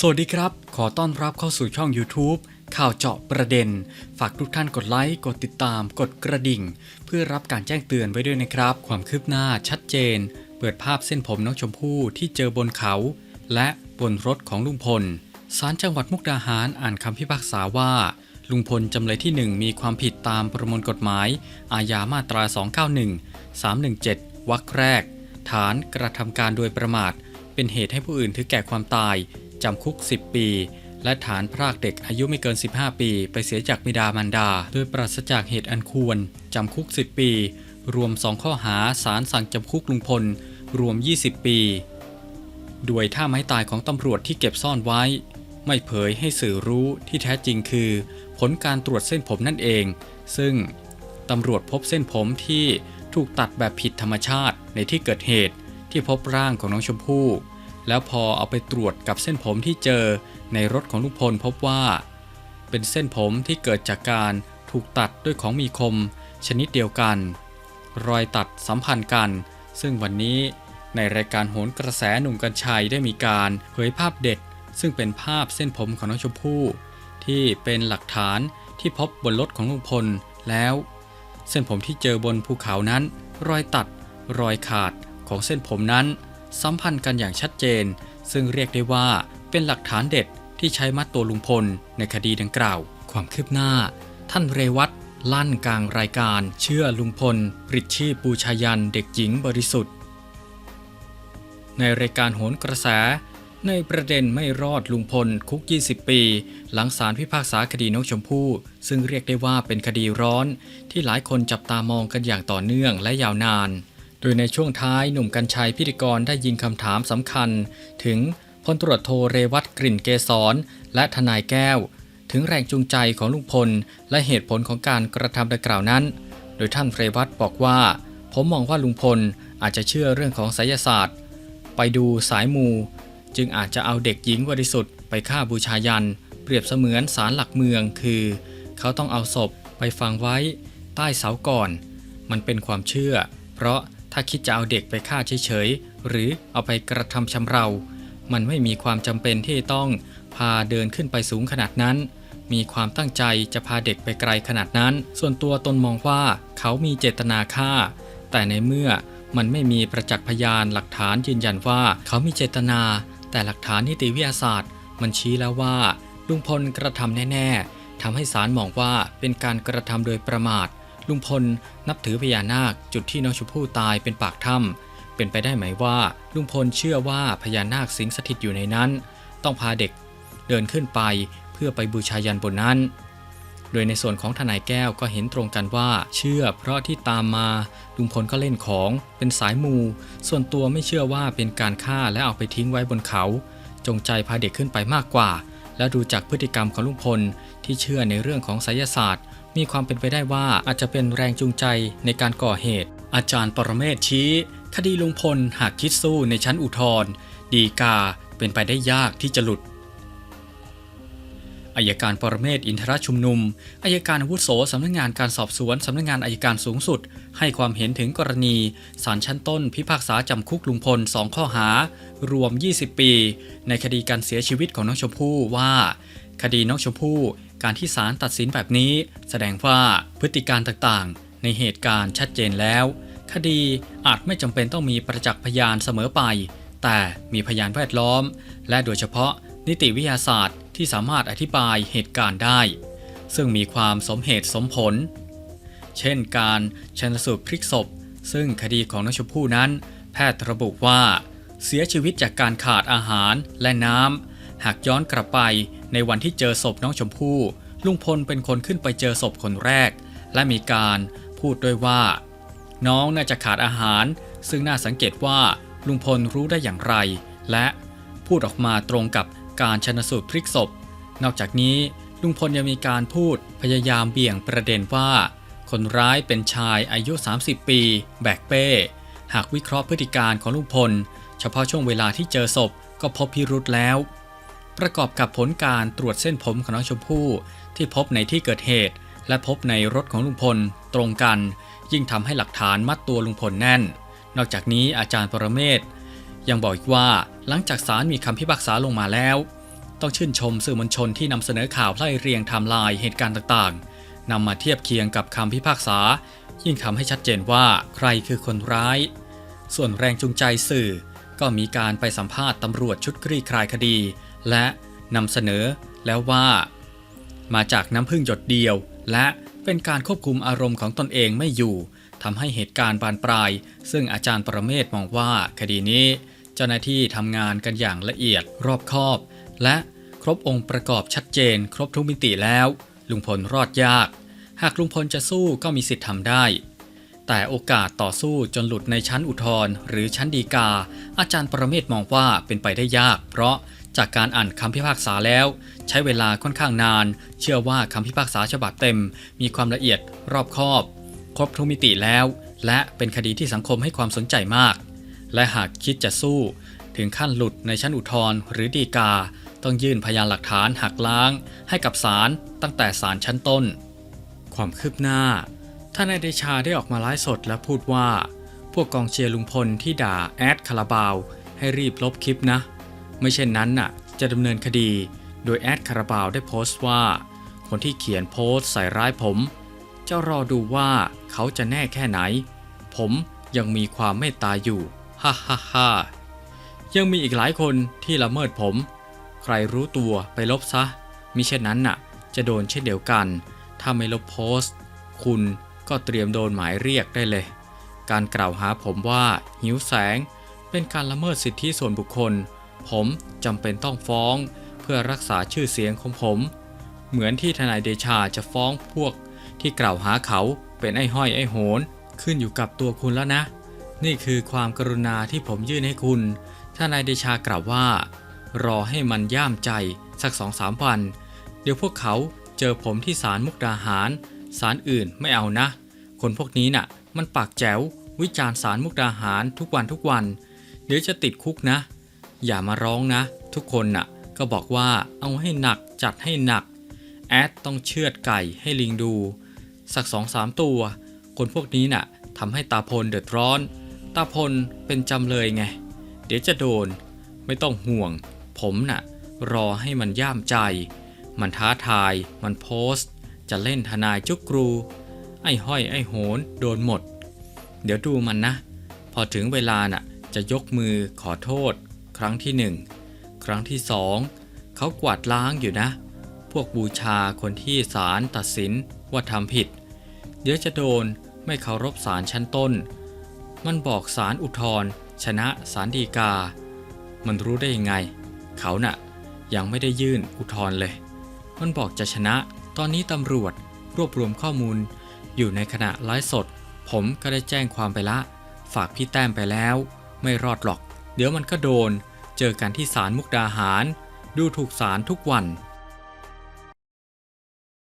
สวัสดีครับ ขอต้อนรับเข้าสู่ช่อง YouTube ข่าวเจาะประเด็น ฝากทุกท่านกดไลค์ กดติดตาม กดกระดิ่ง เพื่อรับการแจ้งเตือนไว้ด้วยนะครับ ความคืบหน้าชัดเจน เปิดภาพเส้นผมน้องชมพู่ที่เจอบนเขา และบนรถของลุงพล ศาลจังหวัดมุกดาหารอ่านคำพิพากษาว่า ลุงพลจำเลยที่ 1 มีความผิดตามประมวลกฎหมาย อาญามาตรา 291 317วรรคแรก ฐานกระทำการโดยประมาท เป็นเหตุให้ผู้อื่นถึงแก่ความตาย จำคุก 10 ปี และฐานพรากเด็กอายุไม่เกิน 15 ปี ไปเสียจากบิดามารดา โดยปราศจากเหตุอันควร จำคุก 10 ปี รวม 2 ข้อหาศาลสั่งจำคุกลุงพล รวม 20 ปี ด้วยท่าไม้ตายของตำรวจที่เก็บซ่อนไว้ ไม่เผยให้สื่อรู้ที่แท้จริงคือ ผลการตรวจเส้นผมนั่นเอง ซึ่งตำรวจพบเส้นผมที่ถูกตัดแบบผิดธรรมชาติในที่เกิดเหตุที่พบร่างของน้องชมพู่ แล้วพอเอาไปตรวจกับเส้นผมที่เจอในรถของลุงพลพบว่า เป็นเส้นผมที่เกิดจากการถูกตัดด้วยของมีคม ชนิดเดียวกัน รอยตัดสัมพันธ์กัน ซึ่งวันนี้ในรายการโหนกระแสหนุ่มกัญชัยได้มีการเผยภาพเด็ด ซึ่งเป็นภาพเส้นผมของน้องชมพู่ที่เป็นหลักฐานที่พบบนรถของลุงพลแล้ว เส้นผมที่เจอบนภูเขานั้น รอยตัด รอยขาดของเส้นผมนั้น สัมพันธ์กันอย่างชัดเจน ซึ่งเรียกได้ว่าเป็นหลักฐานเด็ดที่ใช้มัดตัวลุงพลในคดีดังกล่าว ความคืบหน้า ท่านเรวัตลั่นกลางรายการ เชื่อลุงพลปริชชีพบูชายันเด็กหญิงบริสุทธิ์ ในรายการโหนกระแส ในประเด็นไม่รอดลุงพลคุก 20 ปี หลังศาลพิพากษาคดีน้องชมพู่ ซึ่งเรียกได้ว่าเป็นคดีร้อน ที่หลายคนจับตามองกันอย่างต่อเนื่องและยาวนาน โดยในช่วงท้ายหนุ่มกัญชัยพิธีกรได้ยิงคำถามสำคัญ ถึงพลตรวจโทเรวัตกลิ่นเกษรและทนายแก้ว ถึงแรงจูงใจของลุงพล และเหตุผลของการกระทำดังกล่าวนั้น โดยท่านเรวัตบอกว่า ผมมองว่าลุงพลอาจจะเชื่อเรื่องของไสยศาสตร์ ไปดูสายมู จึงอาจจะเอาเด็กหญิงบริสุทธิ์ไปฆ่าบูชายัน เปรียบเสมือนศาลหลักเมืองคือ เขาต้องเอาศพไปฝังไว้ ใต้เสาก่อน มันเป็นความเชื่อ เพราะ ถ้าคิดจะเอาเด็กไปฆ่าเฉยๆ หรือเอาไปกระทำชำเรา มันไม่มีความจำเป็นที่ต้องพาเดินขึ้นไปสูงขนาดนั้น มีความตั้งใจจะพาเด็กไปไกลขนาดนั้น ส่วนตัวตนมองว่าเขามีเจตนาฆ่า แต่ในเมื่อมันไม่มีประจักษ์พยานหลักฐานยืนยันว่าเขามีเจตนา แต่หลักฐานนิติวิทยาศาสตร์ มันชี้แล้วว่าลุงพลกระทำแน่ ๆทำให้ศาลมองว่าเป็นการกระทำโดยประมาท ลุงพลนับถือพญานาคจุดที่น้องชมพู่ตายเป็นปากถ้ำเป็นไปได้ไหมว่าลุงพลเชื่อว่าพญานาคสิงสถิตอยู่ในนั้น ต้องพาเด็กเดินขึ้นไปเพื่อไปบูชายันบนนั้น โดยในส่วนของทนายแก้วก็เห็นตรงกันว่า เชื่อเพราะที่ตามมาลุงพลก็เล่นของเป็นสายมู ส่วนตัวไม่เชื่อว่าเป็นการฆ่าและเอาไปทิ้งไว้บนเขา จงใจพาเด็กขึ้นไปมากกว่า และดูจากพฤติกรรมของลุงพลที่เชื่อในเรื่องของไสยศาสตร์ มีความเป็นไปได้ว่าอาจจะเป็นแรงจูงใจในการก่อเหตุ อาจารย์ปรเมศชี้ คดีลุงพลหากคิดสู้ในชั้นอุทธรดีกาเป็นไปได้ยากที่จะหลุดอายการปรเมศอินทรชุมนุมอายการอาวุโสสำนักงานการสอบสวนสำนักงานอายการสูงสุด ให้ความเห็นถึงกรณีศาลชั้นต้นพิพากษาจำคุกลุงพลสองข้อหา รวม 20 ปี ในคดีการเสียชีวิตของน้องชมพู่ว่า คดีน้องชมพู่ การที่ศาลตัดสินแบบนี้ แสดงว่าพฤติการต่างๆ ในเหตุการณ์ชัดเจนแล้ว คดีอาจไม่จำเป็นต้องมีประจักษ์พยานเสมอไป แต่มีพยานแวดล้อม และโดยเฉพาะนิติวิทยาศาสตร์ที่สามารถอธิบายเหตุการณ์ได้ ซึ่งมีความสมเหตุสมผล เช่นการชันสูตรพลิกศพ ซึ่งคดีของน้องชมพู่นั้น แพทย์ระบุว่า เสียชีวิตจากการขาดอาหารและน้ำหากย้อนกลับไป ในวันที่เจอศพน้องชมพู่ ลุงพลเป็นคนขึ้นไปเจอศพคนแรก และมีการพูดด้วยว่า น้องน่าจะขาดอาหาร ซึ่งน่าสังเกตว่าลุงพลรู้ได้อย่างไร และพูดออกมาตรงกับการชนสูตรพลิกศพ นอกจากนี้ลุงพลยังมีการพูดพยายามเบี่ยงประเด็นว่า คนร้ายเป็นชายอายุ 30 ปี แบกเป้ หากวิเคราะห์พฤติการของลุงพล เฉพาะช่วงเวลาที่เจอศพก็พบพิรุธแล้ว ประกอบกับผลการตรวจเส้นผมของน้องชมพู่ที่พบในที่เกิดเหตุ และพบในรถของลุงพลตรงกัน ยิ่งทำให้หลักฐานมัดตัวลุงพลแน่น นอกจากนี้อาจารย์ปรเมศยังบอกอีกว่าหลังจากศาลมีคำพิพากษาลงมาแล้ว ต้องชื่นชมสื่อมวลชนที่นำเสนอข่าวไล่เรียงไทม์ไลน์เหตุการณ์ต่างๆนำมาเทียบเคียงกับคำพิพากษา ยิ่งทำให้ชัดเจนว่าใครคือคนร้าย ส่วนแรงจูงใจสื่อก็มีการไปสัมภาษณ์ตำรวจชุดคลี่คลายคดี และนำเสนอแล้วว่า มาจากน้ำพึ่งหยดเดียว และเป็นการควบคุมอารมณ์ของตนเองไม่อยู่ทำให้เหตุการณ์บานปลาย ซึ่งอาจารย์ประเมศมองว่าคดีนี้ เจ้าหน้าที่ทำงานกันอย่างละเอียดรอบคอบ และครบองค์ประกอบชัดเจน ครบทุกมิติแล้ว ลุงพลรอดยาก หากลุงพลจะสู้ก็มีสิทธิ์ทำได้ แต่โอกาสต่อสู้จนหลุดในชั้นอุทธรณ์หรือชั้นฎีกา อาจารย์ประเมศมองว่าเป็นไปได้ยาก เพราะ จากการอ่านคำพิพากษาแล้ว ใช้เวลาค่อนข้างนาน เชื่อว่าคำพิพากษาฉบับเต็ม มีความละเอียดรอบคอบ ครบทุกมิติแล้ว และเป็นคดีที่สังคมให้ความสนใจมาก และหากคิดจะสู้ ถึงขั้นหลุดในชั้นอุทธรณ์หรือฎีกา ต้องยื่นพยานหลักฐานหักล้าง ให้กับศาลตั้งแต่ศาลชั้นต้น ความคืบหน้าท่านนายเดชาได้ออกมาไลฟ์สดและพูดว่า พวกกองเชียร์ลุงพลที่ด่าแอดคาราบาวให้รีบลบคลิปนะ ไม่เช่นนั้นน่ะจะดำเนินคดี โดยแอดคาราบาวได้โพสต์ว่า คนที่เขียนโพสต์ใส่ร้ายผม จะรอดูว่าเขาจะแน่แค่ไหน ผมยังมีความเมตตาอยู่ฮ่าฮ่าฮ่ายังมีอีกหลายคนที่ละเมิดผม ใครรู้ตัวไปลบซะมิเช่นนั้นน่ะ จะโดนเช่นเดียวกัน ถ้าไม่ลบโพสต์ คุณก็เตรียมโดนหมายเรียกได้เลย การกล่าวหาผมว่าหิวแสง เป็นการละเมิดสิทธิส่วนบุคคล ผมจำเป็นต้องฟ้องเพื่อรักษาชื่อเสียงของผม เหมือนที่ทนายเดชาจะฟ้องพวกที่กล่าวหาเขาเป็นไอ้ห้อยไอ้โหน ขึ้นอยู่กับตัวคุณแล้วนะ นี่คือความกรุณาที่ผมยื่นให้คุณทนายเดชากล่าวว่า รอให้มันย่ามใจสักสองสามวัน เดี๋ยวพวกเขาเจอผมที่ศาลมุกดาหารศาลอื่นไม่เอานะ คนพวกนี้น่ะ มันปากแจ๋ว วิจารณ์ศาลมุกดาหารทุกวันทุกวัน เดี๋ยวจะติดคุกนะ อย่ามาร้องนะ ทุกคนน่ะ ก็บอกว่าเอาให้หนักจัดให้หนัก แอดต้องเชือดไก่ให้ลิงดู สักสองสามตัว คนพวกนี้น่ะทำให้ตาพลเดือดร้อน ตาพลเป็นจำเลยไง เดี๋ยวจะโดน ไม่ต้องห่วง ผมน่ะ รอให้มันย่ามใจ มันท้าทาย มันโพสต์ จะเล่นทนายจุกกรูไอ้ห้อยไอ้โหนโดนหมด เดี๋ยวดูมันนะ พอถึงเวลาน่ะ จะยกมือขอโทษ ครั้งที่หนึ่งครั้งที่สองเขากวาดล้างอยู่นะ พวกบูชาคนที่ศาลตัดสินว่าทำผิด เดี๋ยวจะโดนไม่เคารพศาลชั้นต้น มันบอกศาลอุทธร์ชนะศาลฎีกา มันรู้ได้ยังไง เขาน่ะยังไม่ได้ยื่นอุทธร์เลย มันบอกจะชนะ ตอนนี้ตำรวจรวบรวมข้อมูล อยู่ในขณะไลฟ์สด ผมก็ได้แจ้งความไปละ ฝากพี่แต้มไปแล้ว ไม่รอดหรอก เดี๋ยวมันก็โดน เจอกันที่ศาลมุกดาหาร ดูถูกศาลทุกวัน